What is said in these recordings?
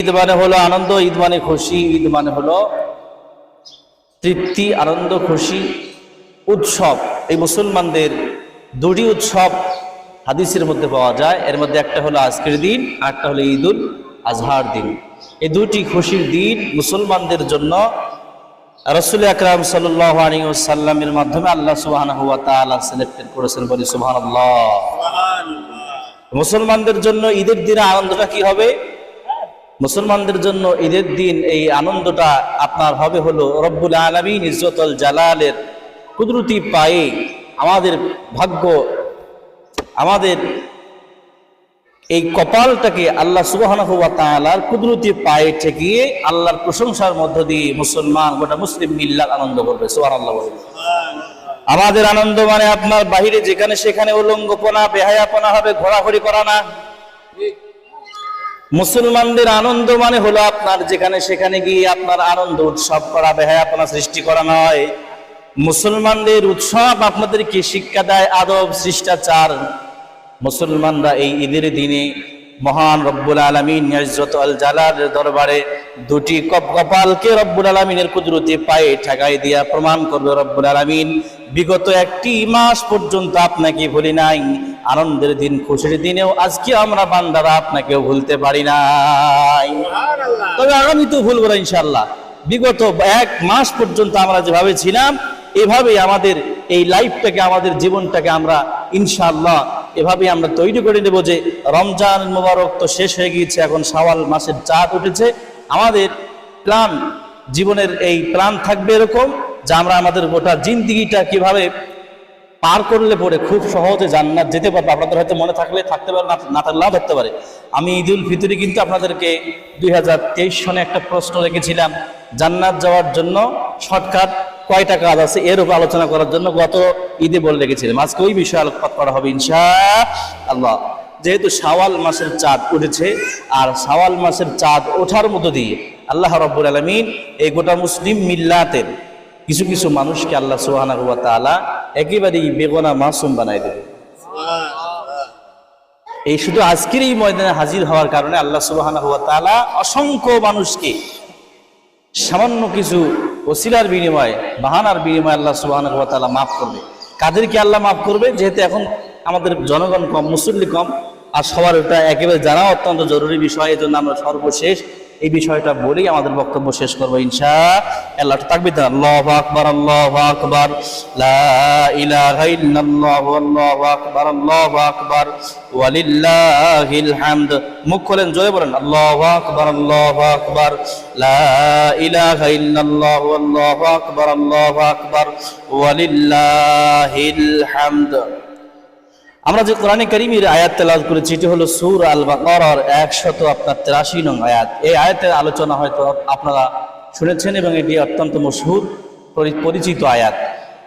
ঈদ মানে হলো আনন্দ ঈদ মানে খুশি ঈদ মানে হলো তৃপ্তি আনন্দ খুশি উৎসব। এই মুসলমানদের দুটি উৎসব হাদিসের মধ্যে পাওয়া যায়। এর মধ্যে একটা হলো আজকের দিন আর একটা হলো ঈদুল আজহার দিন। এই দুটি খুশির দিন মুসলমানদের জন্য রসুল আকরাম সাল্লামের মাধ্যমে আল্লাহ সুবাহ সিলেক্টেড করেছেন বলি সুবাহ মুসলমানদের জন্য ঈদের দিনে আনন্দটা কি হবে? মুসলমানদের জন্য ঈদের দিন এই আনন্দটা আপনার হবে হলো রব্বুল আলমিন ইজ্জতল জালালের কুদরতি পায়ে আমাদের ভাগ্য আমাদের এই কপালটাকে আল্লাহ তাআলার কুদরতি পায়ে ঠেকিয়ে আল্লাহর প্রশংসার মধ্য দিয়ে মুসলমান গোটা মুসলিম মিল্লাত আনন্দ করবে। সুবহানাল্লাহ বলবে আমাদের আনন্দ মানে আপনার বাহিরে যেখানে সেখানে উলঙ্গপনা বেহায়াপনা হবে ঘোরাঘুরি করা না। মুসলমানদের আনন্দ মানে হলো আপনার যেখানে সেখানে গিয়ে আপনার আনন্দ উৎসব করা, বেহায়াপনা সৃষ্টি করা নয়। মুসলমানদের উৎসব আপনাদেরকে শিক্ষা দেয় আদব, শিষ্টাচার। মুসলমানরা এই ঈদের দিনে মহান রব্বুল আলমিন আল জালালের দরবারে দুটি কপ কপালকে রব্বুল আলমিনের কুদরতি পায়ে ঠেকাই দিয়া প্রমাণ করবে রব্বুল আলমিন, বিগত একটি মাস পর্যন্ত আপনাকে ভুলি নাই। আনন্দের দিন খুশির দিনেও আজকে আমরা বান্দারা আপনাকেও ভুলতে পারি নাই। তবে আগামী তো ভুলবো না ইনশাল্লাহ বিগত এক মাস পর্যন্ত আমরা যেভাবে ছিলাম এভাবেই আমাদের এই লাইফটাকে আমাদের জীবনটাকে আমরা ইনশাআল্লাহ এভাবে আমরা তৈরি করে নেব যে রমজান মোবারক তো শেষ হয়ে গিয়েছে এখন শাওয়াল মাসের চাঁদ উঠেছে। আমাদের প্ল্যান জীবনের এই প্ল্যান থাকবে এরকম যে আমরা আমাদের গোটা জিন্দিগিটা কীভাবে পার করলে পরে খুব সহজে জান্নাত যেতে পারবে। আপনাদের হয়তো মনে থাকলে থাকতে পারে, না- না থাকলে নাও থাকতে পারে। আমি ঈদুল ফিতরে কিন্তু আপনাদেরকে দুই হাজার তেইশ সনে একটা প্রশ্ন রেখেছিলাম, জান্নাত যাওয়ার জন্য শর্টকাট কয়টা কাজ আছে এর উপর আলোচনা করার জন্য গত ঈদে বলে রেখেছিলাম। আজকে ওই বিষয়ে আলোকপাত করা হবে ইনশা আল্লাহ যেহেতু শাওয়াল মাসের চাঁদ উঠেছে, আর শাওয়াল মাসের চাঁদ ওঠার মতো দিয়ে আল্লাহ রব্বুল আলমিন এই গোটা মুসলিম মিল্লাতের কিছু কিছু মানুষকে আল্লাহ সুহানা হুয়া তালা একেবারেই বেগনা মাসুম বানাই দেবে। এই শুধু আজকের এই ময়দানে হাজির হওয়ার কারণে আল্লাহ সুবাহানা হুয়া তালা অসংখ্য মানুষকে সামান্য কিছু ওসিলার বিনিময়ে, বাহানার বিনিময়ে আল্লাহ সুবাহানা হুয়া তালা মাফ করবে। কাদেরকে আল্লাহ মাফ করবে? যেহেতু এখন আমাদের জনগণ কম, মুসল্লি কম, আর সবার এটা একেবারে জানা অত্যন্ত জরুরি বিষয় এই জন্য আমরা সর্বশেষ এই বিষয়টা বলেই আমাদের বক্তব্য শেষ করব ইনশা আল্লাহ তাকবির দেন, আল্লাহ আকবার আল্লাহ আকবার। আকবার, আল্লাহু আকবার। ওয়ালিল্লাহিল হামদ। মুখ খোলেন জয় বলেন, আল্লাহু আকবার আল্লাহু আকবার। ইলাহা ইল্লাল্লাহ, আল্লাহু আকবার আল্লাহু আকবার। ওয়ালিল্লাহিল হামদ। আমরা যে কোরআনে কারিমের আয়াত তেলাওয়াত করেছি, এটি হলো সুর আল বাকারার 100 আপনার 83 নং আয়াত। এই আয়াতের আলোচনা হয়তো আপনারা শুনেছেন এবং এটি অত্যন্ত মশহুর পরি- পরিচিত আয়াত।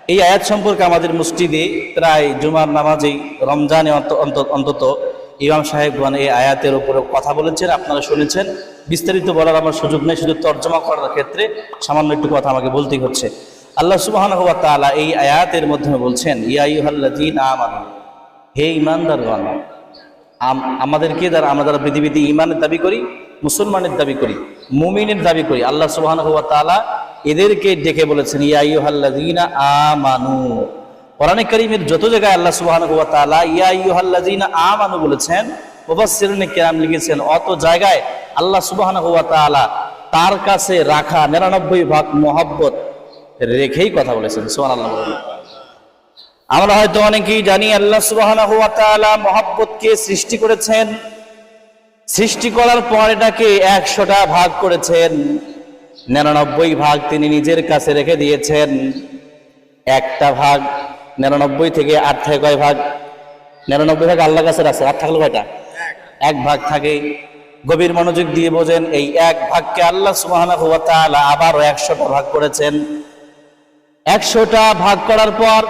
এই আয়াত সম্পর্কে আমাদের মসজিদে প্রায় জুমার নামাজেই রমজানে অন্ত- অন্ত- অন্তত ইমাম সাহেবগণ এই আয়াতের উপরে কথা বলেছেন, আপনারা শুনেছেন। বিস্তারিত বলার আমার সুযোগ নেই, শুধু তর্জমা করার ক্ষেত্রে সামান্য একটু কথা আমাকে বলতেই হচ্ছে। আল্লাহ তাআলা এই আয়াতের মাধ্যমে বলছেন, ইয়া আইয়ুহাল্লাযীনা আমানু হে ইমানদারগণ, আম- আমাদেরকে যারা আমরা যারা পৃথিবীতে ইমানের দাবি করি, মুসলমানের দাবি করি, মুমিনের দাবি করি, আল্লাহ ওয়া তাআলা এদেরকে ডেকে বলেছেন, ইয়া আইয়ুহাল্লাযীনা আমানু। কোরআনে কারীমের যত জায়গায় আল্লাহ সুবহানাহু ওয়া তাআলা ইয়া আইয়ুহাল্লাযীনা আমানু বলেছেন, মুফাসসিরুনে কেরাম লিখেছেন, অত জায়গায় আল্লাহ ওয়া তাআলা তার কাছে রাখা 99 ভাগ মহব্বত রেখেই কথা বলেছেন, সুবহানাল্লাহ। বলেন আমরা হয়তো অনেকেই জানি আল্লাহ সুবহানাহু ওয়া তাআলা সৃষ্টি করেছেন। সৃষ্টি করার পর এটাকে একশোটা ভাগ করেছেন। নিরানব্বই ভাগ তিনি নিজের কাছে রেখে দিয়েছেন। একটা ভাগ নিরানব্বই থেকে আট থেকে কয় ভাগ? নিরানব্বই ভাগ আল্লাহ কাছে আছে আট থাকল কয়টা? এক ভাগ থাকে। গভীর মনোযোগ দিয়ে বোঝেন, এই এক ভাগকে আল্লাহ তাআলা আবারও একশোটা ভাগ করেছেন। একশোটা ভাগ করার পর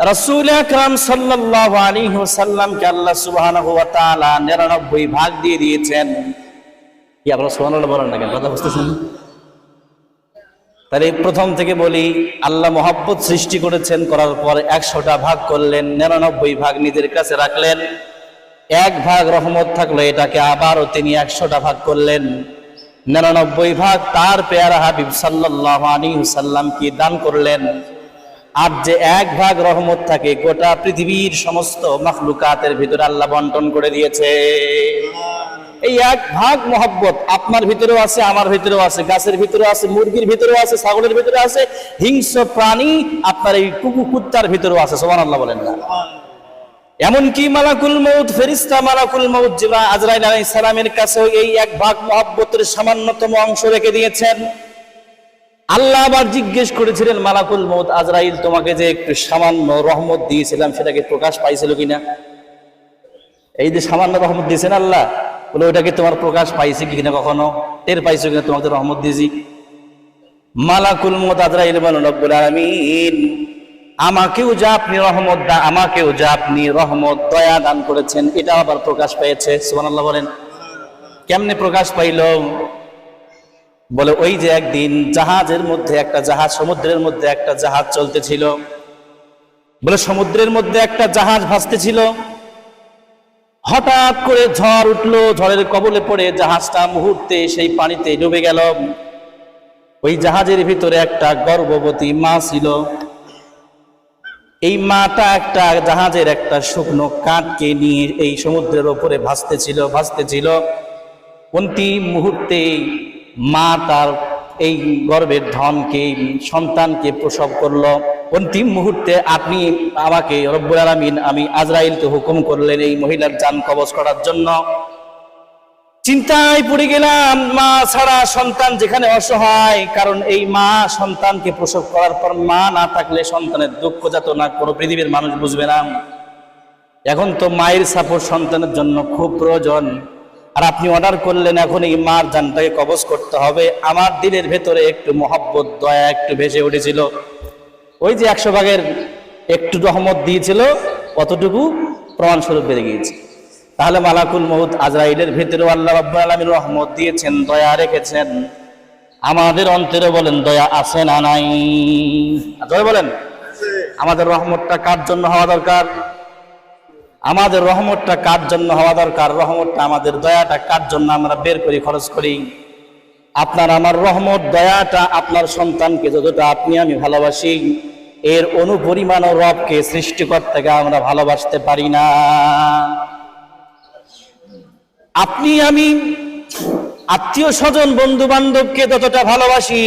রসুল আকরাম সুবহানাহু ওয়া তাআলা 99 ভাগ দিয়ে দিয়েছেন। তাহলে প্রথম থেকে বলি, আল্লাহ মহব্বত সৃষ্টি করেছেন, করার পর একশোটা ভাগ করলেন, নিরানব্বই ভাগ নিজের কাছে রাখলেন। এক ভাগ রহমত থাকল, এটাকে আবারও তিনি একশোটা ভাগ করলেন। নিরানব্বই ভাগ তার পেয়ারা হাবিব সাল্লাহ আলী সাল্লামকে দান করলেন। আর যে এক ভাগ রহমত থাকে, গোটা পৃথিবীর সমস্ত মখলুকাতের ভিতরে আল্লাহ বন্টন করে দিয়েছে। এই এক ভাগ মহব্বত আপনার ভিতরেও আছে, আমার ভিতরেও আছে, গাছের ভিতরে আছে, মুরগির ভিতরেও আছে, ছাগলের ভিতরে আছে, হিংস্র প্রাণী আপনার এই কুকু কুত্তার ভিতরেও আছে সোমান আল্লাহ বলেন না। এমনকি মালাকুল মৌত ফেরিস্তা মালাকুল মৌত জিবা আজরাইল আলাইহিস সালামের কাছেও এই এক ভাগ মহব্বতের সামান্যতম অংশ রেখে দিয়েছেন। আল্লাহ আবার জিজ্ঞেস করেছিলেন, মালাকুল মৌত আজরাইল, তোমাকে যে একটু সামান্য রহমত দিয়েছিলাম, সেটাকে প্রকাশ পাইছিল কিনা? এই যে সামান্য রহমত দিয়েছেন আল্লাহ, বলে ওটাকে তোমার প্রকাশ পাইছে কিনা কখনো? টের পাইছো কিনা? তোমাকে রহমত দিয়েছি। মালাকুল মৌত আজরাইল বলেন আলামিন, আমাকেও যা আপনি রহমত দা, আমাকেও যা আপনি রহমত, দয়া দান করেছেন এটা আবার প্রকাশ পেয়েছে। সুমান আল্লাহ বলেন। কেমনে প্রকাশ পাইল? বলে, ওই যে একদিন জাহাজের মধ্যে, একটা জাহাজ, সমুদ্রের মধ্যে একটা জাহাজ চলতেছিল। বলে, সমুদ্রের মধ্যে একটা জাহাজ ভাসতেছিল। হঠাৎ করে ঝড় উঠল, ঝড়ের কবলে পড়ে জাহাজটা মুহূর্তে সেই পানিতে ডুবে গেল। ওই জাহাজের ভিতরে একটা গর্ভবতী মা ছিল। এই মাটা একটা জাহাজের একটা শুকনো কাঠকে নিয়ে এই সমুদ্রের ওপরে ভাসতেছিল ভাসতেছিল। অন্তিম মুহূর্তে মা তার এই গর্ভের ধনকে, সন্তানকে প্রসব করল। অন্তিম মুহূর্তে আপনি আমাকে রব্বুল আলামিন, আমি আজরাইলকে হুকুম করলেন এই মহিলার যান কবজ করার জন্য। চিন্তায় পড়ে গেলাম, মা ছাড়া সন্তান যেখানে অসহায়, কারণ এই মা সন্তানকে প্রসব করার পর মা না থাকলে সন্তানের দুঃখ যাত না কোনো পৃথিবীর মানুষ বুঝবে না। এখন তো মায়ের সাপোর্ট সন্তানের জন্য খুব প্রয়োজন। আর আপনি অর্ডার করলেন, এখন এই মার জানটাকে কবজ করতে হবে। আমার দিলের ভেতরে একটু মহব্বত, দয়া একটু ভেসে উঠেছিল। ওই যে একশো ভাগের একটু রহমত দিয়েছিল কতটুকু প্রমাণস্বরূপ বেড়ে গিয়েছে। তাহলে মালাকুল মহুদ আজরাইলের ভেতরেও আল্লাহ রাব্বুল আলামিন রহমত দিয়েছেন, দয়া রেখেছেন। আমাদের অন্তরে বলেন, দয়া আছে না নাই? বলেন। আমাদের রহমতটা কার জন্য হওয়া দরকার? আমাদের রহমতটা কার জন্য হওয়া দরকার? রহমতটা আমাদের দয়াটা কার জন্য আমরা বের করি, খরচ করি? আপনার আমার রহমত, দয়াটা আপনার সন্তানকে যতটা আপনি আমি ভালোবাসি, এর অনুপরিমাণ রবকে সৃষ্টিকর্তাকে আমরা ভালোবাসতে পারি না। আপনি আমি আত্মীয় স্বজন বন্ধু বান্ধবকে যতটা ভালোবাসি,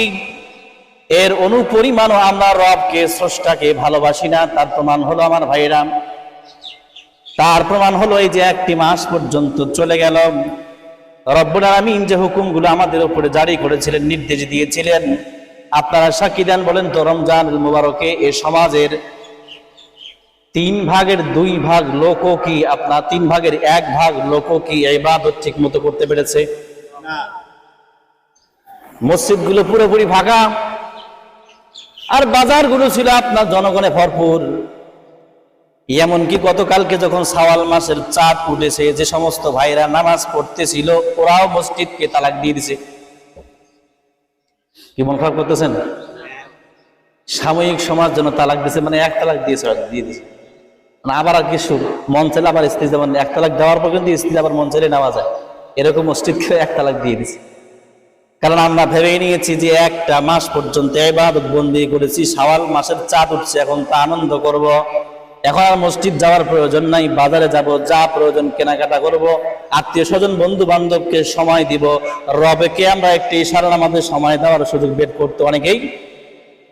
এর অনুপরিমাণও আমরা রবকে, স্রষ্টাকে ভালোবাসি না, তার প্রমাণ হলো আমার ভাইরাম তার প্রমাণ হলো এই যে একটি মাস পর্যন্ত চলে গেল। রব্বুল আলামিন যে হুকুমগুলো আমাদের উপরে জারি করেছিলেন নির্দেশ দিয়েছিলেন আপনারা সাক্ষী দেন বলেন তো রমজান মুবারকে এ সমাজের তিন ভাগের দুই ভাগ লোকও কি আপনার তিন ভাগের এক ভাগ লোকও কি ইবাদত ঠিক মতো করতে পেরেছে? মসজিদগুলো পুরোপুরি ফাঁকা আর বাজারগুলো ছিল আপনার জনগণে ভরপুর। এমনকি গতকালকে যখন সাওয়াল মাসের চাঁদ উঠেছে, যে সমস্ত ভাইরা নামাজ পড়তেছিল, ওরাও মসজিদকে তালাক দিয়ে দিছে। কি মন খারাপ করতেছেন? সাময়িক সমাজ জন্য তালাক দিছে মানে এক তালাক দিয়েছে দিয়ে দিছে। মানে আবার আর কিছু মন চাইলে আবার স্ত্রী যেমন এক তালাক দেওয়ার পর কিন্তু স্ত্রী আবার মন চাইলে নেওয়া যায়। এরকম মসজিদকে এক তালাক দিয়ে দিছে। কারণ আমরা ভেবে নিয়েছি যে একটা মাস পর্যন্ত এবার বন্দি করেছি, সাওয়াল মাসের চাঁদ উঠছে, এখন তা আনন্দ করব। এখন আর মসজিদ যাওয়ার প্রয়োজন নাই, বাজারে যাব, যা প্রয়োজন কেনাকাটা করব, আত্মীয় স্বজন বন্ধু বান্ধবকে সময় দিব, রবেকে আমরা একটি ইশারা আমাদের সময় দেওয়ার সুযোগ বের করতে অনেকেই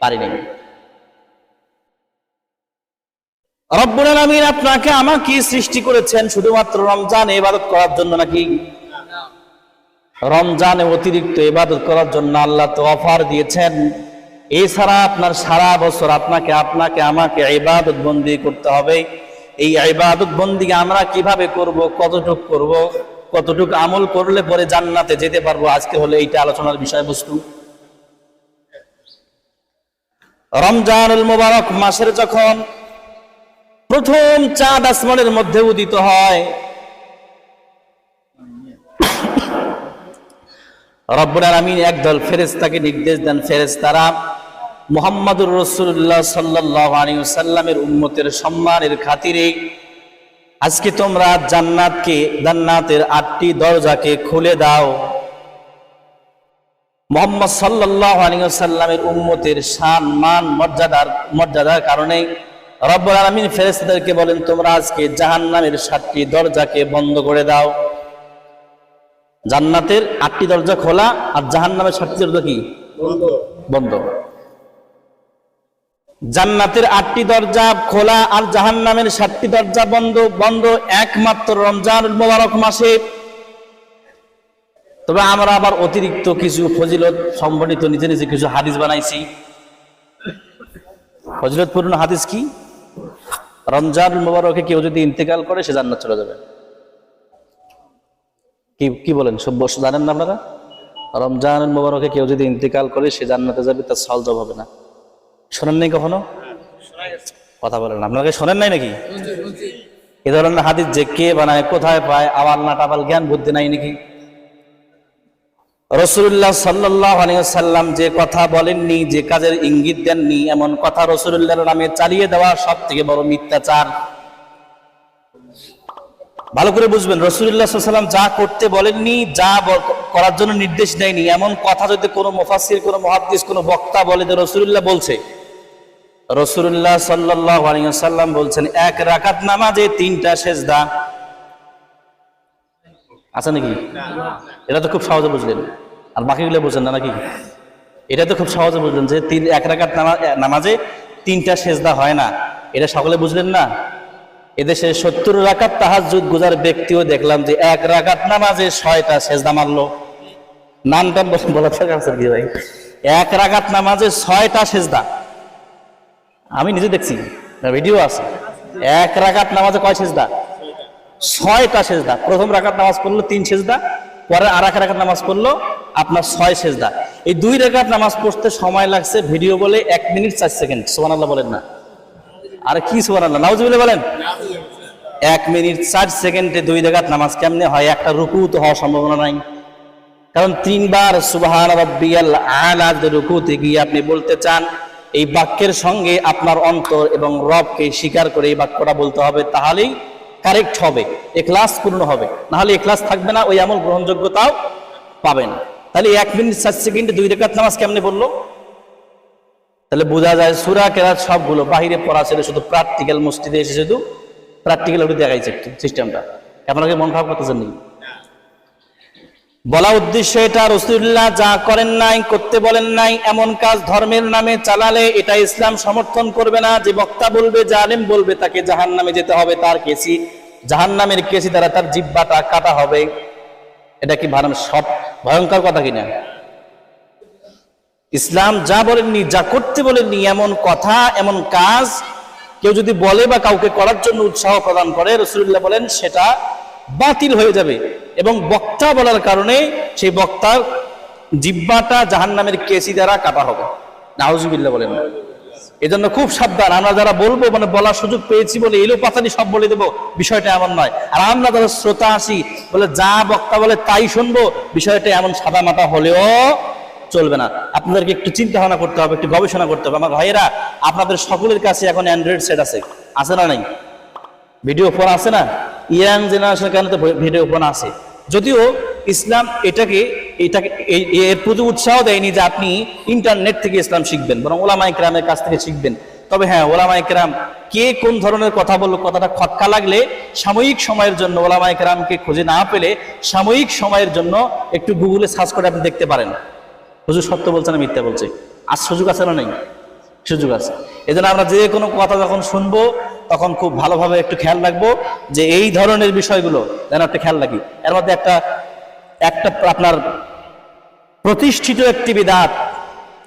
পারি নাই। রব্বুল আলামিন আপনাকে আমাকে সৃষ্টি করেছেন শুধুমাত্র রমজান ইবাদত করার জন্য নাকি? রমজানে অতিরিক্ত ইবাদত করার জন্য আল্লাহ তো অফার দিয়েছেন। এছাড়া আপনার সারা বছর আপনাকে আপনাকে, আমাকে ইবাদত বন্দি করতে হবে। এই ইবাদত বন্দি আমরা কীভাবে করব, কতটুক করব, কতটুক আমল করলে পরে জান্নাতে যেতে পারব, আজকে হলে এইটা আলোচনার বিষয়বস্তু। রমজানুল মুবারক মাসের যখন প্রথম চাঁদ আসমানের মধ্যে উদিত হয় রব্বুল আলামিন একদল ফেরেশতাকে নির্দেশ দেন, ফেরেশতারা মুহাম্মাদুর রাসূলুল্লাহ সাল্লাল্লাহু আলাইহি ওয়াসাল্লামের উম্মতের সম্মানের খাতিরে আজকে তোমরা জান্নাতকে, জান্নাতের আটটি দরজাকে খুলে দাও। মোহাম্মদ সাল্লাহ আলিয়াল্লামের উম্মতের শান, মান, মর্যাদার মর্যাদার কারণে রব্বুল আলমিন ফেরেস্তাদেরকে বলেন, তোমরা আজকে জাহান্নামের সাতটি দরজাকে বন্ধ করে দাও। জান্নাতের আটটি দরজা খোলা আর জাহান্নামের সাতটি দরজা কি? বন্ধ। জান্নাতের আটটি দরজা খোলা আর জাহান্নামের সাতটি দরজা বন্ধ। বন্ধ একমাত্র রমজান মোবারক মাসে। তবে আমরা আবার অতিরিক্ত কিছু ফজিলত সম্বন্ধিত নিজে নিজে কিছু হাদিস বানাইছি। ফজিলতপূর্ণ হাদিস কি? রমজান মোবারকে কেউ যদি ইন্তেকাল করে সে জান্নাত চলে যাবে। কি কি বলেন, সব বস জানেন না আপনারা? রমজান মোবারকে কেউ যদি ইন্তেকাল করে, সে জান্নাতে যাবে, তার সল জব হবে না। শোনেন নাই কখনো? কথা বলেন আপনাকে শোনেন নাই নাকি? এ ধরনের হাদিস যে কে বানায়, কোথায় পায় আবার না টাবাল জ্ঞান, বুদ্ধি নাই নাকি? রসুল্লাহ সাল্লাহ সাল্লাম যে কথা বলেননি, যে কাজের ইঙ্গিত দেননি, এমন কথা রসুল্লাহর নামে চালিয়ে দেওয়া সব থেকে বড় মিথ্যাচার। ভালো করে বুঝবেন রসুল্লাহ সাল্লাম যা করতে বলেননি, যা করার জন্য নির্দেশ দেয়নি, এমন কথা যদি কোনো মুফাসির কোনো মহাদ্দিস, কোনো বক্তা বলে যে রসুল্লাহ বলছে। রসুল্লাহ সাল্লাহ বলছেন, এক রাকাত নামাজে তিনটা সেজদা। আছে নাকি? এটা তো খুব সহজে বুঝলেন। আর বাকিগুলো বুঝলেন না নাকি? এটা তো খুব সহজে বুঝলেন যে তিন, এক রাকাত নামা- নামাজে তিনটা সেজদা হয় না। এটা সকলে বুঝলেন না? এদেশে সত্তর রাকাত তাহাজুদ গুজার ব্যক্তিও দেখলাম যে এক রাকাত নামাজে ছয়টা সেজদা মারলো। নাম টাম বল- দরকার কি ভাই? এক রাকাত নামাজে ছয়টা সেজদা। আমি নিজে দেখছি ভিডিও আছে। এক রাকাত নামাজে কয় সেজদা? ছয়টা সেজদা। প্রথম রাকাত নামাজ পড়ল তিন সেজদা, পরে আর এক রাকাত নামাজ পড়ল আপনার ছয় সেজদা। এই দুই রাকাত নামাজ পড়তে সময় লাগছে ভিডিও বলে এক মিনিট চার সেকেন্ড। সোহান বলেন না। আরে কি সোহান আল্লাহ নাউজুবিল্লাহ বলেন? এক মিনিট চার সেকেন্ডে দুই রাকাত নামাজ কেমনে হয়? একটা রুকু তো হওয়ার সম্ভাবনা নাই। কারণ তিনবার সুবহান রাব্বিয়াল আলা যে রুকুতে গিয়ে আপনি বলতে চান, এই বাক্যের সঙ্গে আপনার অন্তর এবং রবকে স্বীকার করে এই বাক্যটা বলতে হবে, তাহলেই কারেক্ট হবে এক্লাস পূর্ণ হবে। নাহলে এক্লাস থাকবে না, ওই আমল গ্রহণযোগ্যতাও পাবেন তাহলে এক মিনিট চার সেকেন্ডে দুই রেখাত নামাজ কেমনে বলল? তাহলে বোঝা যায় সুরা, কেরাত সবগুলো বাহিরে পড়া ছিল শুধু প্র্যাকটিক্যাল মসজিদে এসে শুধু প্র্যাকটিক্যাল ওটা দেখাইছে একটু সিস্টেমটা আপনাকে মন খারাপ করতেছেন নাকি? বলা উদ্দেশ্য এটা রসুল্লাহ যা করেন নাই, করতে বলেন নাই, এমন কাজ ধর্মের নামে চালালে এটা ইসলাম সমর্থন করবে না। যে বক্তা বলবে, যে আলেম বলবে, তাকে জাহান নামে যেতে হবে, তার কেসি জাহান নামের কেসি দ্বারা তার জিব্বাটা কাটা হবে। এটা কি ভারম সব? ভয়ঙ্কর কথা কিনা? ইসলাম যা বলেননি, যা করতে বলেননি, এমন কথা, এমন কাজ কেউ যদি বলে বা কাউকে করার জন্য উৎসাহ প্রদান করে রসুল্লাহ বলেন সেটা বাতিল হয়ে যাবে। এবং বক্তা বলার কারণে সেই বক্তার জিব্বাটা জাহান নামের কেসি দ্বারা কাটা হবে। নাউজুবিল্লাহ বলেন। এই জন্য খুব সাবধান। আমরা যারা বলব মানে বলার সুযোগ পেয়েছি বলে এলো পাতানি সব বলে দেবো, বিষয়টা এমন নয়। আর আমরা যারা শ্রোতা আসি, বলে যা বক্তা বলে তাই শুনব, বিষয়টা এমন সাদা মাটা হলেও চলবে না। আপনাদেরকে একটু চিন্তা ভাবনা করতে হবে, একটু গবেষণা করতে হবে। আমার ভাইয়েরা, আপনাদের সকলের কাছে এখন অ্যান্ড্রয়েড সেট আছে। আছে না নাই? ভিডিও ফোন আছে না? ইয়াং জেনারেশন কেন তো ভিডিও ফোন আছে? যদিও ইসলাম এটাকে এটাকে এর প্রতি উৎসাহ দেয়নি যে আপনি ইন্টারনেট থেকে ইসলাম শিখবেন, বরং ওলামা ইকরামের কাছ থেকে শিখবেন। তবে হ্যাঁ ওলামা ইকরাম কে কোন ধরনের কথা বলল, কথাটা খটকা লাগলে সাময়িক সময়ের জন্য ওলামা ইকরামকে খুঁজে না পেলে সাময়িক সময়ের জন্য একটু গুগলে সার্চ করে আপনি দেখতে পারেন। হুজুর সত্য বলছে না মিথ্যা বলছে? আর সুযোগ আছে না নেই? সুযোগ আছে। এই আমরা যে কোনো কথা যখন শুনব, তখন খুব ভালোভাবে একটু খেয়াল রাখব যে এই ধরনের বিষয়গুলো যেন একটা খেয়াল রাখি। এর মধ্যে একটা একটা আপনার প্রতিষ্ঠিত একটি বিদাত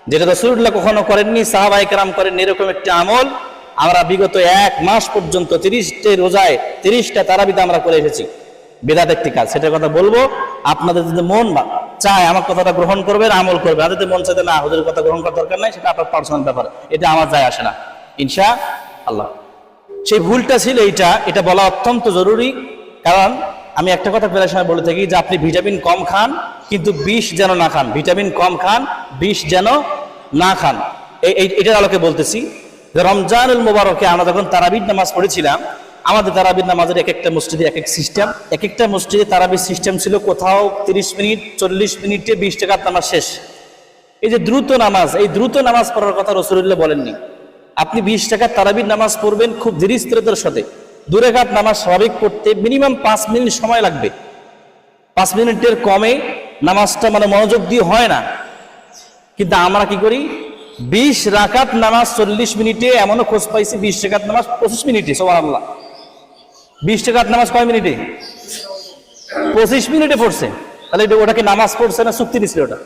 যেটা রসুল্লাহ কখনো করেননি সাহাবাই কেরাম করেননি এরকম একটি আমল। আমরা বিগত এক মাস পর্যন্ত তিরিশটি রোজায় তিরিশটা তারাবিদা আমরা করে এসেছি। বেদাত একটি কাজ সেটার কথা বলব। আপনাদের যদি মন চায় আমার কথাটা গ্রহণ করবেন, আমল করবে আর যদি মন চাইতে না, হুজুরের কথা গ্রহণ করার দরকার নাই, সেটা আপনার পার্সোনাল ব্যাপার। এটা আমার যায় আসে না। ইনশা আল্লাহ। সেই ভুলটা ছিল এইটা, এটা বলা অত্যন্ত জরুরি। কারণ আমি একটা কথা প্রায় সময় বলে থাকি যে, আপনি ভিটামিন কম খান, কিন্তু বিষ যেন না খান। ভিটামিন কম খান, বিষ যেন না খান। এটার আলোকে বলতেছি রমজানুল মোবারকে আমরা যখন তারাবির নামাজ পড়েছিলাম আমাদের তারাবির নামাজের এক একটা মসজিদে এক এক সিস্টেম। এক একটা মসজিদে তারাবির সিস্টেম ছিল কোথাও তিরিশ মিনিট, চল্লিশ মিনিটে বিশ টাকার নামাজ শেষ। এই যে দ্রুত নামাজ, এই দ্রুত নামাজ পড়ার কথা রসুল্লাহ বলেননি। আপনি বিশ টাকার তারাবির নামাজ পড়বেন খুব ধীরস্থিরতার সাথে। দূরেঘাট নামাজ স্বাভাবিক পড়তে মিনিমাম পাঁচ মিনিট সময় লাগবে। পাঁচ মিনিটের কমে নামাজটা মানে মনোযোগ দিয়ে হয় না। কিন্তু আমরা কি করি? বিশ রাকাত নামাজ চল্লিশ মিনিটে এমনও খোঁজ পাইছি, বিশ টাকাত নামাজ পঁচিশ মিনিটে সোমান আল্লাহ বিশ টাকাত নামাজ কয় মিনিটে? পঁচিশ মিনিটে পড়ছে। তাহলে ওটাকে নামাজ পড়ছে না চুক্তি নিছিল ওটা?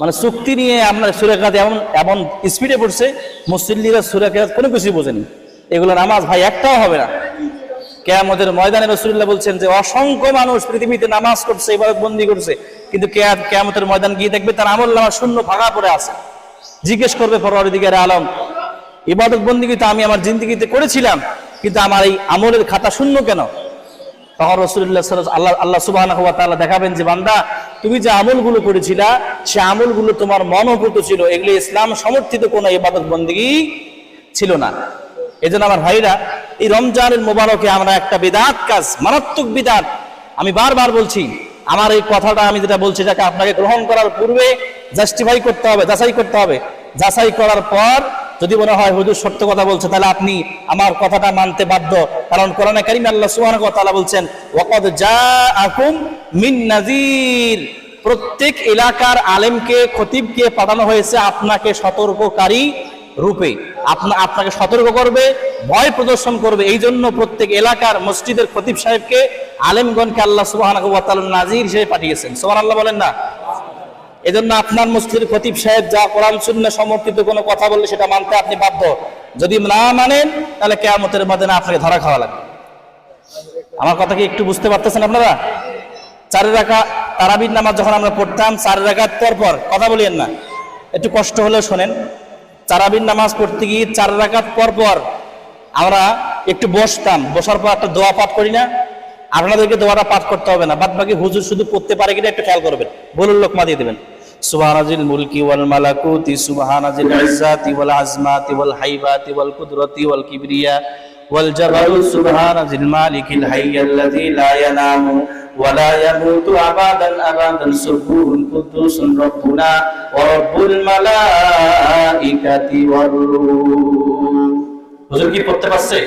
মানে চুক্তি নিয়ে আপনার সুরেখাত এমন এমন স্পিডে পড়ছে, মুসল্লিরা সুরেখাত কোনো কিছুই বোঝেনি। এগুলো নামাজ ভাই একটাও হবে না। কেয়ামতের ময়দানে রসুল্লাহ বলছেন যে, অসংখ্য মানুষ পৃথিবীতে নামাজ করছে এবার বন্দি করছে, কিন্তু কেয়া- কেয়ামতের ময়দান গিয়ে দেখবে তার আমল নামা শূন্য ফাঁকা পড়ে আছে। জিজ্ঞেস করবে পরবর্তীকারে আলম, ইবাদত বন্দি তো আমি আমার জিন্দিগিতে করেছিলাম? কিন্তু আমার এই আমলের খাতা শূন্য কেন? তখন রসুল্লাহ আল্লাহ আল্লাহ সুবাহ দেখাবেন যে, বান্দা, তুমি যে আমলগুলো করেছিলা, সে আমলগুলো তোমার মনোভূত ছিল। এগুলি ইসলাম সমর্থিত কোনো ইবাদত বন্দিগি ছিল না। এই জন্য আমার ভাইরা, এই রমজানের মোবারকে আমরা একটা বিদাত কাজ, মারাত্মক বিদাত। আমি বারবার বলছি, আমার এই কথাটা আমি যেটা বলছি যাকে আপনাকে গ্রহণ করার পূর্বে জাস্টিফাই করতে হবে, যাচাই করতে হবে। যাচাই করার পর যদি মনে হয় হুজুর সত্য কথা বলছে, তাহলে আপনি আমার কথাটা মানতে বাধ্য। কারণ কোরআনে কারিম আল্লাহ সুবহানাহু ওয়া তাআলা বলছেন, ওয়াকাদ জাআকুম মিন নাযীর। প্রত্যেক এলাকার আলেমকে, খতিবকে পাঠানো হয়েছে আপনাকে সতর্ককারী রূপে। আপনা, আপনাকে সতর্ক করবে, ভয় প্রদর্শন করবে। এই জন্য প্রত্যেক এলাকার মসজিদের খতিব সাহেবকে আলেমগণকে আল্লাহ তাআলা নাজির হিসেবে পাঠিয়েছেন। সুবহানাল্লাহ বলেন না। এজন্য আপনার মসজিদের খতিব সাহেব যা কোরআন শূন্য সমর্থিত কোনো কথা বললে সেটা মানতে আপনি বাধ্য। যদি না মানেন, তাহলে কেয়ামতের মাধ্যমে আপনাকে ধরা খাওয়া লাগবে। আমার কথা কি একটু বুঝতে পারতেছেন আপনারা? চার রাখা তারাবির নামাজ যখন আমরা পড়তাম, চার রাখাত পর কথা বলিয়েন না। একটু কষ্ট হলেও শোনেন, তারাবির নামাজ পড়তে গিয়ে চার রাখাত পর পর আমরা একটু বসতাম। বসার পর একটা দোয়া পাঠ করি না। আপনাদেরকে দোয়াটা পাঠ করতে হবে না। বাদ বাকি হুজুর শুধু পড়তে পারে কিনা একটু খেয়াল করবেন। বলুন লোকমা দিয়ে দেবেন। সুবহানাজিল মুলকি ওয়াল মালাকুতি সুবহানাজিল ইজ্জাতি ওয়াল আজমাতি ওয়াল হাইবাতি ওয়াল কুদরতি ওয়াল কিবরিয়া ওয়াল জাবারু সুবহানাজিল মালিকিল হাইয়াল্লাযী লা ইয়ানামু ولا يموت أبدا أبدا سبوح قدوس ربنا ورب الملائكة والروح হুজুর কি পড়তে পারছে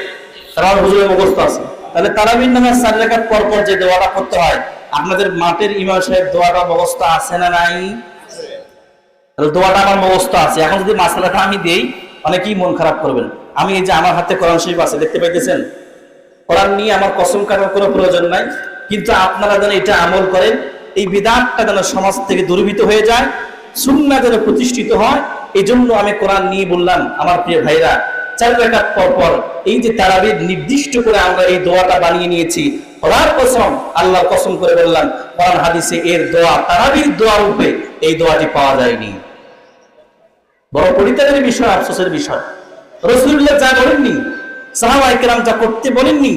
তারা হুজুরের মুখস্থ আছে তাহলে তারাবির নামাজ চার রেখাত পর পর যে দোয়াটা করতে হয় আপনাদের মাঠের ইমাম সাহেব দোয়াটা মুখস্থ আছে না নাই তাহলে দোয়াটা আমার মুখস্থ আছে। এখন যদি মাসালাটা আমি দেই, অনেকেই মন খারাপ করবেন। আমি এই যে আমার হাতে কোরআন শরীফ আছে, দেখতে পাইতেছেন? কোরআন নিয়ে আমার কসম কাটার কোনো প্রয়োজন নাই। কিন্তু আপনারা যেন এটা আমল করেন, এই বিধানটা যেন সমাজ থেকে দুর্বৃত হয়ে যায় সুন্না যেন প্রতিষ্ঠিত হয় এই জন্য আমি কোরআন নিয়ে বললাম, আমার প্রিয় ভাইরা, চার রেখাত পর পর এই যে তারাবির নির্দিষ্ট করে আমরা এই দোয়াটা বানিয়ে নিয়েছি। খোদার কসম, আল্লাহর কসম করে বললাম, কোরআন হাদিসে এর দোয়া, তারাবির দোয়া রূপে এই দোয়াটি পাওয়া যায়নি। বড় পরিত্যাগের বিষয়, আফসোসের বিষয়। রসুল্লাহ যা বলেননি সাহাবা ইকরাম যা করতে বলেননি,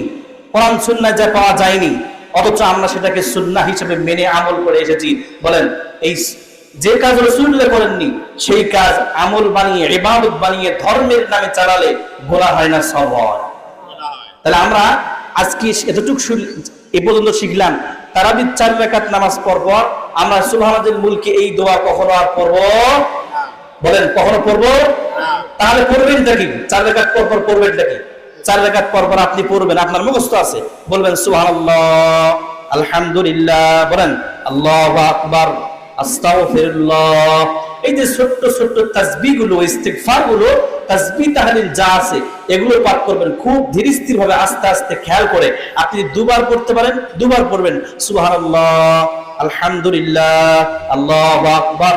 কোরআন সুন্না যা পাওয়া যায়নি, অথচ আমরা সেটাকে সুন্না হিসেবে মেনে আমল করে এসেছি। বলেন, এই যে কাজ রসুল্লাহ করেননি, সেই কাজ আমল বানিয়ে, ইবাদত বানিয়ে, ধর্মের নামে চালালে গোলা হয় না সব তাহলে আমরা আজকে এতটুকু এ পর্যন্ত শিখলাম, তারাবির চার রেখাত নামাজ পর পর আমরা সুবহানাল্লাহিল মূলকে এই দোয়া কখনো আর পড়ব বলেন কখনো পড়ব? তাহলে পড়বেন কি? চার রেখাত পর পর পড়বেন কি? চার রেখাত পর পর আপনি পড়বেন আপনার মুখস্থ আছে। বলবেন সুবহানাল্লাহ আলহামদুলিল্লাহ। বলেন আল্লাহু আকবার আস্তাগফিরুল্লাহ। এই যে ছোট্ট ছোট্ট তাসবিহ তাহলিল যা আছে এগুলো পাঠ করবেন। খুব ধীর স্থির ভাবে আস্তে আস্তে খেয়াল করে আপনি দুবার পড়তে পারেন দুবার পড়বেন সুবহানাল্লাহ আলহামদুলিল্লাহ আল্লাহু আকবার।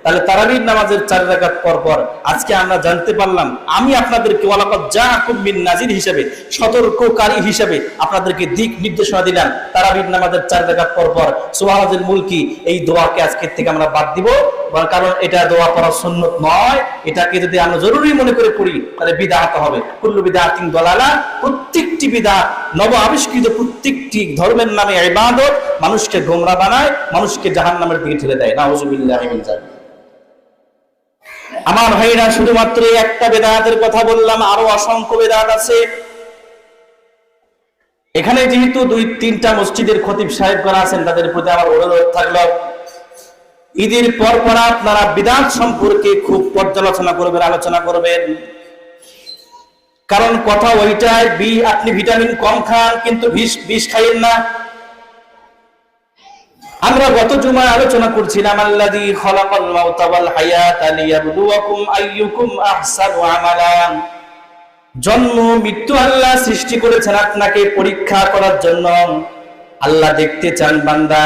তাহলে তারাবির নামাজের চার রাকাত পর পর আজকে আমরা জানতে পারলাম, আমি আপনাদেরকে ওয়ালাকাত যা কুম্বিন নাজির হিসেবে, সতর্ককারী হিসেবে আপনাদেরকে দিক নির্দেশনা দিলাম তারাবির নামাজের চার রাকাত পর পর। সুবহানাল মুলকি এই দোয়াকে আজকে থেকে আমরা বাদ দিব কারণ এটা দোয়া করা সুন্নত নয়, এটাকে যদি আমরা জরুরি মনে করে করি তাহলে বিদাত হবে। কুল্লু বিদাতিন দলালা, প্রত্যেকটি বিদা নব আবিষ্কৃত প্রত্যেকটি ধর্মের নামে ইবাদত, মানুষকে গোমরা বানায়, মানুষকে জাহান্নামের দিকে ঠেলে দেয়। নাউজুবিল্লাহি মিন যালিক। আমার ভাইরা শুধুমাত্র একটা বেদাতের কথা বললাম, আরও অসংখ্য বেদাত আছে। এখানে যেহেতু দুই, তিনটা মসজিদের খতিব সাহেব করা আছেন, তাদের প্রতি আমার অনুরোধ থাকল, ঈদের পর পর আপনারা বিধান সম্পর্কে খুব পর্যালোচনা করবেন, আলোচনা করবেন। কারণ কথা ওইটাই, বি, আপনি ভিটামিন কম খান, কিন্তু বিষ বিষ খাইয়েন না। আমরা গত জুমায় আলোচনা করছিলাম, আল্লাযী খালাকাল মাউতা ওয়াল হায়াতা লিয়াবলুয়াকুম আইয়ুকুম আহসানু আমালা। জন্ম, মৃত্যু আল্লাহ সৃষ্টি করেছেন আপনাকে পরীক্ষা করার জন্য। আল্লাহ দেখতে চান বান্দা,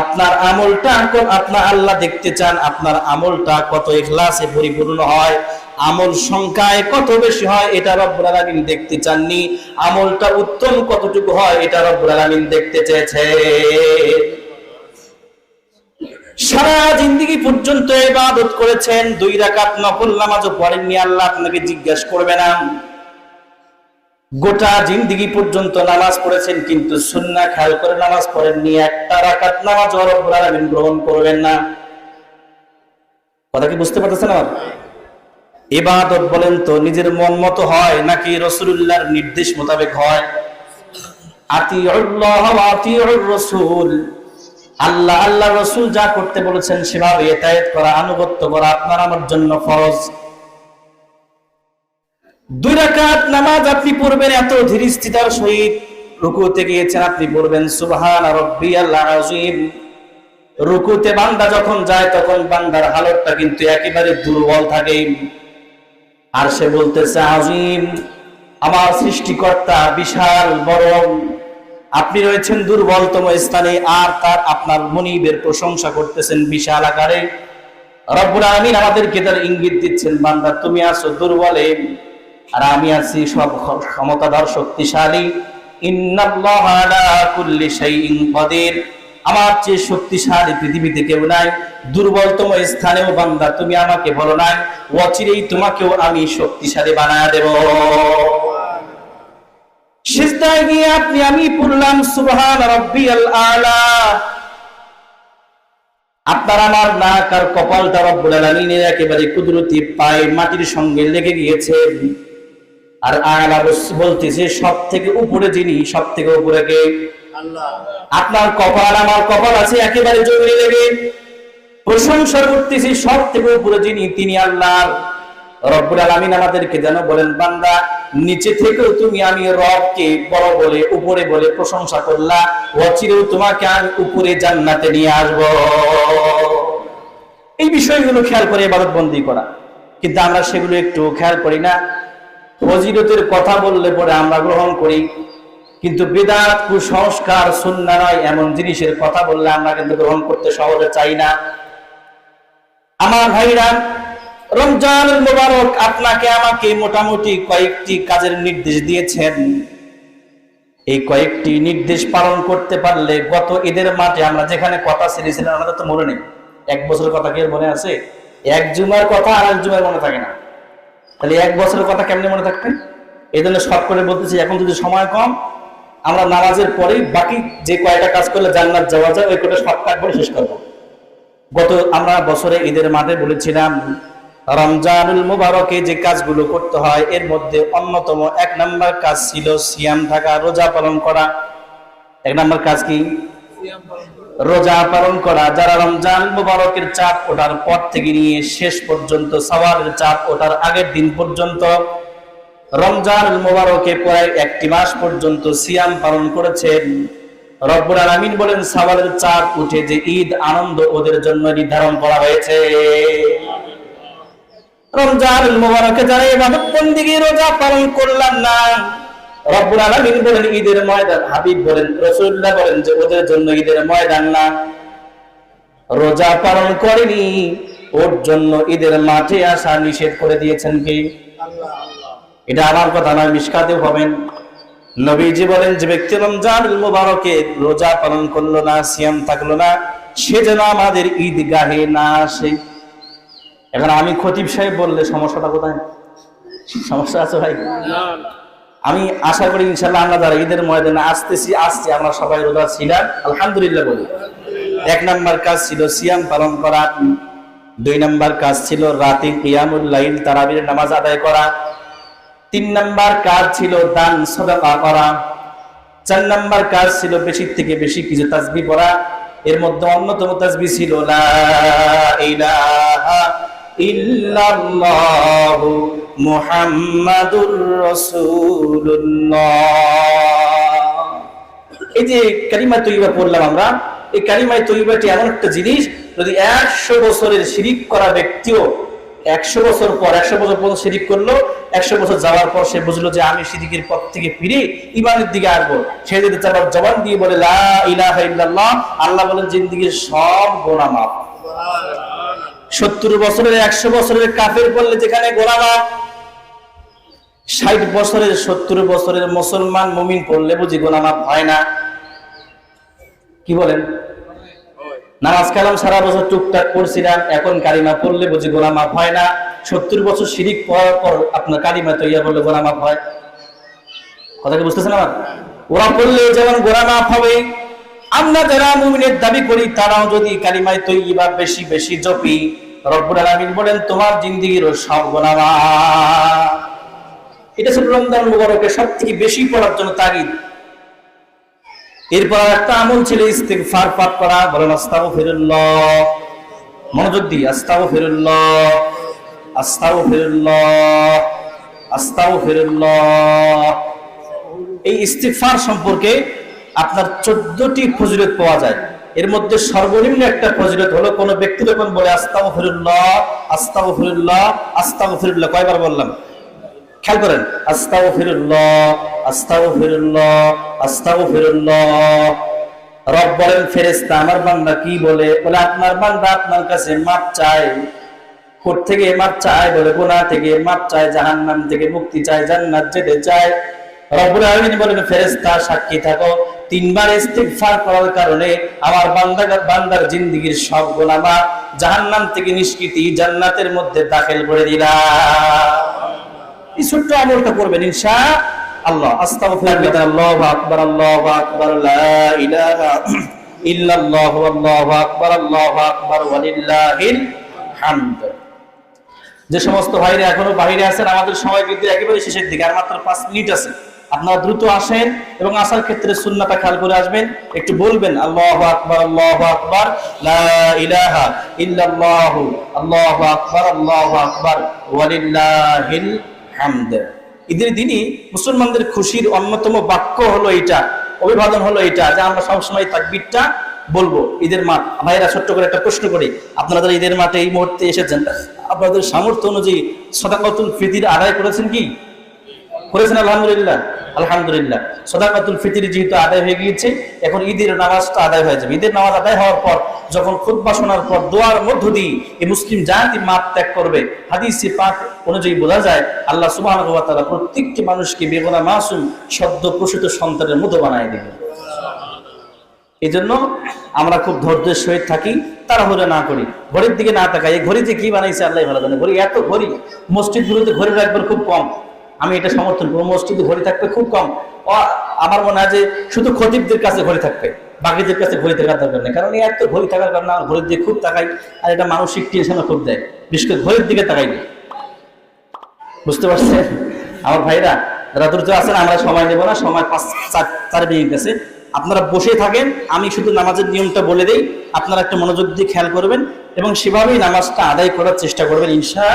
আপনার আমলটা আপনার আল্লাহ দেখতে চান, আপনার আমলটা কত ইখলাসে পরিপূর্ণ হয়, আমল সংখ্যায় কত বেশি হয়, এটা রব্বুল আলামিন দেখতে চাননি। আমলটা উত্তম কতটুকু হয়, এটা রব্বুল আলামিন দেখতে চেয়েছে। সারা জিন্দগি পর্যন্ত ইবাদত করেছেন, দুই রাকাত নফল নামাজও পড়েননি, আল্লাহ আপনাকে জিজ্ঞাসা করবে না। গোটা জিন্দিগি পর্যন্ত নামাজ পড়েছেন, কিন্তু সুন্নাহ খেয়াল করে নামাজ পড়েননি, একটা রাকাত নামাজ রব্বুল আলামিন গ্রহণ করবেন না। কথা কি বুঝতে পারতেছেন আমার? ইবাদত বলেন তো, নিজের মন মতো হয় নাকি রাসূলুল্লাহর নির্দেশ মোতাবেক হয়? আতিউল্লাহ আতিউর রাসূল। আল্লাহ আল্লাহ রসুল যা করতে বলেছেন সেভাবে এতায়েত করা, আনুগত্য করা আপনার আমার জন্য ফরজ। দুই রাকাত নামাজ আপনি পড়বেন, এত ধীরস্থিতার সহিত রুকুতে গিয়েছেন, আপনি পড়বেন, সুবহান রাব্বিয়াল আযীম। রুকুতে বান্দা যখন যায়, তখন বান্দার হালতটা কিন্তু একেবারে দুর্বল থাকে। আর সে বলতেছে আজিম আমার সৃষ্টিকর্তা বিশাল বড় আপনি রয়েছেন দুর্বলতম স্থানে আর তার আপনার মনিবের প্রশংসা করতেছেন বিশাল আকারে। রব্বুল আলামিন আমাদেরকে তার ইঙ্গিত দিচ্ছেন, বান্দা, তুমি আছো দুর্বলে, আর আমি আছি সব ক্ষমতাধর, শক্তিশালী। আমার চেয়ে শক্তিশালী পৃথিবীতে কেউ নাই, দুর্বলতম স্থানেও বান্দা, তুমি আমাকে বলো নাই, অচিরেই তোমাকেও আমি শক্তিশালী বানায় দেব। সিজদায় গিয়ে আপনি আমি পড়লাম সুবহান রাব্বিয়াল আলা আপনার আমার নাক আর কপালটা রব্বুল আলামিনের একেবারে কুদরতি পায়ে মাটির সঙ্গে লেগে গিয়েছে। আর আলা বলতেছে সব থেকে উপরে যিনি সব থেকে উপরে কে? আপনার কপাল আমার কপাল আছে একেবারে জমিনে লেগে। প্রশংসা করতেছি সব থেকে উপরে যিনি তিনি আল্লাহ রব্বুল আলামিন আমাদেরকে যেন বলেন, বান্দা, নিচে থেকেও তুমি আমি রবকে বড় বলে, উপরে বলে প্রশংসা করলা, অচিরেও তোমাকে আমি উপরে জান্নাতে নিয়ে আসব। এই বিষয়গুলো খেয়াল করে ইবাদত বন্দি করা। কিন্তু আমরা সেগুলো একটু খেয়াল করি না। ফজিলতের কথা বললে পরে আমরা গ্রহণ করি। কিন্তু বেদাত, কুসংস্কার, সুন্না নয়, এমন জিনিসের কথা বললে আমরা কিন্তু গ্রহণ করতে সহজে চাই না। আমার ভাইরা রমজান মোবারক আপনাকে আমাকে মোটামুটি কয়েকটি কাজের নির্দেশ দিয়েছেন। এই কয়েকটি নির্দেশ পালন করতে পারলে গত ঈদের মাঠে আমরা যেখানে কথা ছেড়েছিলাম আমাদের তো মনে নেই। এক বছরের কথা কি মনে আছে? এক জুমার কথা আর এক জুমার মনে থাকে না। তাহলে এক বছরের কথা কেমনে মনে থাকবে? এই জন্য শর্ট করে বলতেছি, এখন যদি সময় কম, আমরা নামাজের পরেই বাকি যে কয়টা কাজ করলে জান্নাত যাওয়া যায়, ওই কটা শর্টকাট করে শেষ করব। গত আমরা বছরে ঈদের মাঠে বলেছিলাম রমজানুল মুবারকে যে কাজগুলো করতে হয় এর মধ্যে অন্যতম এক নাম্বার কাজ ছিল সিয়াম থাকা রোজা পালন করা। এক নাম্বার কাজ কি? রোজা পালন করা। যারা রমজান মুবারকের চাপ ওঠার পর থেকে নিয়ে শেষ পর্যন্ত সওয়ালের চাপ ওঠার আগের দিন পর্যন্ত রমজান মুবারকে প্রায় একটি মাস পর্যন্ত সিয়াম পালন করেছেন। রব্বুল আলামিন বলেন সওয়ালের চাপ উঠে যে ঈদ আনন্দ ওদের জন্য নির্ধারণ করা হয়েছে। রমজান মুবারকে যারা ইবাদত বন্দিগি রোজা পালন করলাম না, রব্বুল আলামিন বলেন, ঈদের ময়দান, হাবিব বলেন, রাসূলুল্লাহ বলেন যে ওদের জন্য ঈদের ময়দান না। রোজা পালন করেনি, ওর জন্য ঈদের মাঠে আসা নিষেধ করে দিয়েছেন কি? এটা আমার কথা নয় মিসকাতেও হবেন নবীজি বলেন যে ব্যক্তি রমজান মুবারকে রোজা পালন করল না, সিয়াম থাকল না, সে যেন আমাদের ঈদগাহে না আসে। এখন আমি খতিব সাহেব বললে সমস্যাটা কোথায়? সমস্যা আছে ভাই? আমি আশা করি ইনশাল্লাহ আমরা যারা ঈদের ময়দানে আসতেছি, আসছি, আমরা সবাই রোজা ছিলাম আলহামদুলিল্লাহ বলি। এক নাম্বার কাজ ছিল সিয়াম পালন করা, দুই নাম্বার কাজ ছিল রাতে কিয়ামুল লাইল তারাবির নামাজ আদায় করা, তিন নাম্বার কাজ ছিল দান সদাকা করা, চার নাম্বার কাজ ছিল বেশি থেকে বেশি কিছু তাসবি পড়া, এর মধ্যে অন্যতম তাসবি ছিল লা ইলাহা ইল্লাল্লাহু মুহাম্মাদুর রাসূলুল্লাহ। এই যে কালিমা তৈবা পড়লাম আমরা, এই কালিমায় তৈবাটি এমন একটা জিনিস, যদি একশো বছরের শিরিক করা ব্যক্তিও একশো বছর পর, একশো বছর পর্যন্ত শিরিক করল, একশো বছর যাওয়ার পর সে বুঝলো যে আমি শিরিকের পথ থেকে ফিরে ইমানের দিকে আসব। সে যদি তার জবান দিয়ে বলে, লা ইলাহা ইল্লাল্লাহ আল্লাহ বলেন, জিন্দিগির সব গোনা মাফ সত্তর বছরের, একশো বছরের কাফের করলে যেখানে গোনা মাফ ষাট বছরের, সত্তর বছরের মুসলমান মুমিন পড়লে বুঝি গোনা মাফ হয় না। কি বলেন? নামাজ কালাম সারা বছর টুকটাক করছিলাম এখন কালিমা পড়লে বুঝি গোনা মাফ হয় না। সত্তর বছর শিরিক পড়ার পর আপনার কালিমা তৈয়া বললে গোনা মাফ হয়। কথা কি বুঝতেছেন আমার? ওরা পড়লে যেমন গোনা মাফ হবে আমরা যারা মুমিনের দাবি করি, তারাও যদি কালিমায় তৈবা বেশি বেশি জপি, রব্বুল আলামিন বলেন, তোমার জিন্দিগির গোনা এটা ছিল রমজান মুবারকের সব থেকে বেশি পড়ার জন্য তাগিদ। এরপর একটা আমল ছিল ইস্তেগফার পাঠ করা, বলেন, আস্তাগফিরুল্লাহ। মনোযোগ দি আস্তাগফিরুল্লাহ। আস্তাগফিরুল্লাহ। আস্তাগফিরুল্লাহ। এই ইস্তিগফার সম্পর্কে আপনার চোদ্দটি ফজিলত পাওয়া যায়। এর মধ্যে সর্বনিম্ন একটা ফজিলত হলো কোন ব্যক্তি যখন বলে, আস্তাগফিরুল্লাহ আস্তাগফিরুল্লাহ আস্তাগফিরুল্লাহ, কয়বার বললাম? খেয়াল করেন, আস্তাগফিরুল্লাহ আস্তাগফিরুল্লাহ আস্তাগফিরুল্লাহ। রব বলেন, ফেরেশতা, আমার বান্দা কি বলে? বলে, আপনার বান্দা আপনার কাছে মাপ চায়। কোট থেকে মাপ চায় বলে গুনাহ থেকে মাপ চায়, জাহান্নাম থেকে মুক্তি চায়, জান্নাত যেতে চায়। রব্বুল আলামিন বলেন, ফেরেশতা, সাক্ষী থাকো। তিনবার ইস্তিগফার করার কারণে আমার বান্দার বান্দার জিন্দেগীর সব গুনাহ মাফ জাহান্নাম থেকে নিষ্কৃতি জান্নাতের মধ্যে দাখিল করে দিলাম। এই ছোট্ট আমলটা করবেন ইনশা আল্লাহ। আস্তাগফিরুল্লাহ। আল্লাহু আকবার আল্লাহু আকবার, লা ইলাহা ইল্লাল্লাহু, আল্লাহু আকবার আল্লাহু আকবার, ওয়ালিল্লাহিল হামদ। যে সমস্ত ভাইরা এখনও বাইরে আছেন, আমাদের সময় কিন্তু একেবারে শেষের দিকে, আর মাত্র পাঁচ মিনিট আছে। আপনারা দ্রুত আসেন এবং আসার ক্ষেত্রে সুন্নাটা খেয়াল করে আসবেন। একটু বলবেন, আল্লাহু আকবার আল্লাহু আকবার ইলাহা আল্লাহু আকবার আল্লাহু আকবার ঈদের দিনই মুসলমানদের খুশির অন্যতম বাক্য হলো এটা, অভিবাদন হলো এটা, যে আমরা সবসময় তাকবীরটা বলব ঈদের মাঠ। ভাইরা ছোট্ট করে একটা প্রশ্ন করি, আপনারা যারা ঈদের মাঠে এই মুহূর্তে এসেছেন, আপনাদের সামর্থ্য অনুযায়ী সদাকতুল ফিতির আদায় করেছেন কি? করেছেন আলহামদুলিল্লাহ। আলহামদুলিল্লাহ। সদাকাতুল ফিতির যেহেতু আদায় হয়ে গিয়েছে, এখন ঈদের নামাজটা আদায় হয়ে যাবে। ঈদের নামাজ আদায় হওয়ার পর, যখন খুতবা শোনার পর দোয়ার মধ্য দিয়ে এই মুসলিম জাতি মাপ ত্যাগ করবে, হাদিসে পাক অনুযায়ী বোঝা যায়, আল্লাহ ওয়া তাআলা প্রত্যেকটি মানুষকে বেগুনা মাসুম সদ্য প্রসূত সন্তানের মতো বানায় দেবে। এই জন্য আমরা খুব ধৈর্যের সহিত থাকি, তাড়াহুড়ো না করি। ঘড়ির দিকে না তাকাই, এই ঘড়ি যে কি বানাইছে আল্লাহ ভালো জানে। ঘড়ি এত ঘড়ি, মসজিদগুলোতে ঘড়ি রাখবার খুব কম। আমি এটা সমর্থন করব। মসজিদে ঘড়ি থাকবে খুব কম। আমার মনে হয় যে শুধু খতিবদের কাছে ঘড়ি থাকবে। বাকিদের কাছে ঘড়ি থাকার দরকার নেই। কারণ এত ঘড়ি থাকার কারণে আমার ঘড়ির দিকে খুব তাকাই আর এটা মানসিক টেনশনও খুব দেয়। বিশেষ করে ঘড়ির দিকে তাকাই। বুঝতে পারছেন? আমার ভাইরা, যারা দ্রুত আছেন, আমরা সময় নেব না। সময় পাঁচ, চার চার মিনিট আছে আপনারা বসে থাকেন। আমি শুধু নামাজের নিয়মটা বলে দিই। আপনারা একটা মনোযোগ দিয়ে খেয়াল করবেন এবং সেভাবেই নামাজটা আদায় করার চেষ্টা করবেন, ইনশা